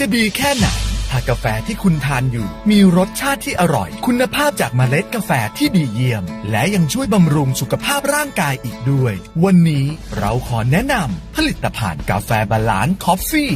จะดีแค่ไหนถ้ากาแฟที่คุณทานอยู่ มีรสชาติที่อร่อย คุณภาพจากเมล็ดกาแฟที่ดีเยี่ยม และยังช่วยบำรุงสุขภาพร่างกายอีกด้วย วันนี้เราขอแนะนำผลิตภัณฑ์กาแฟบาลานซ์คอฟฟี่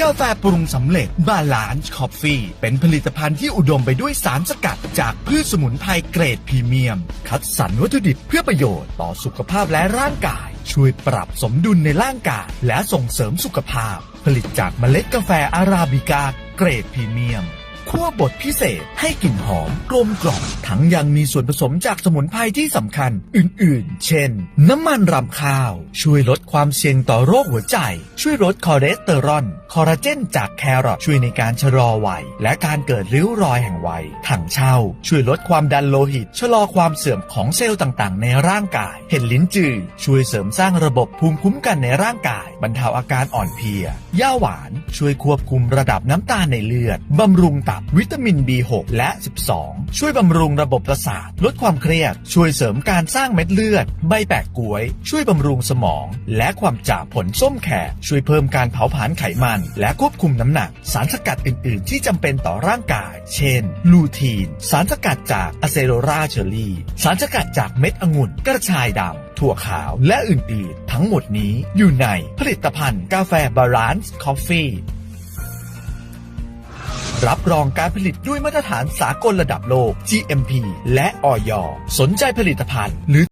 กาแฟปรุงสำเร็จบาลานซ์คอฟฟี่เป็นผลิตภัณฑ์ที่อุดมไปด้วยสารสกัด จากพืชสมุนไพรเกรดพรีเมียม คัดสรรวัตถุดิบเพื่อประโยชน์ต่อสุขภาพและร่างกาย ช่วยปรับสมดุลในร่างกายและส่งเสริมสุขภาพ ผลิตจากเมล็ดกาแฟอาราบิกาเกรดพรีเมียม คั่วบดพิเศษให้กลิ่นหอมกลมกล่อมทั้งยังมีส่วนผสมจากสมุนไพรที่สำคัญอื่นๆ เช่น น้ำมันรำข้าว ช่วยลดความเสี่ยงต่อโรคหัวใจ ช่วยลดคอเลสเตอรอลคอลลาเจนจากแครอทช่วยในการชะลอวัย และการเกิดริ้วรอยแห่งวัยถังเช่า ช่วยลดความดันโลหิต ชะลอความเสื่อมของเซลล์ต่างๆ ในร่างกาย เห็ดลิ้นจือช่วยเสริมสร้างระบบภูมิคุ้มกันในร่างกาย บรรเทาอาการอ่อนเพลียย่าหวาน ช่วยควบคุมระดับน้ำตาลในเลือดบำรุงตับ วิตามิน B6 และ 12 ช่วยบำรุงระบบประสาท ลดความเครียด ช่วยเสริมการสร้างเม็ดเลือด ใบแปะกล้วย ช่วยบำรุงสมอง และความจำผลส้มแขกช่วยเพิ่มการเผาผลาญไขมัน และควบคุมน้ำหนัก สารสกัดอื่น ๆ ที่จำเป็นต่อร่างกาย เช่น ลูทีน สารสกัดจากอะเซโรราเชอรี่ สารสกัดจากเม็ดองุ่น กระชายดำถั่วขาวและอื่น ๆ ทั้งหมดนี้อยู่ในผลิตภัณฑ์กาแฟบาลานซ์คอฟฟี่ รับรองการผลิตด้วยมาตรฐานสากลระดับโลก GMP และออยสนใจผลิตภัณฑ์หรือ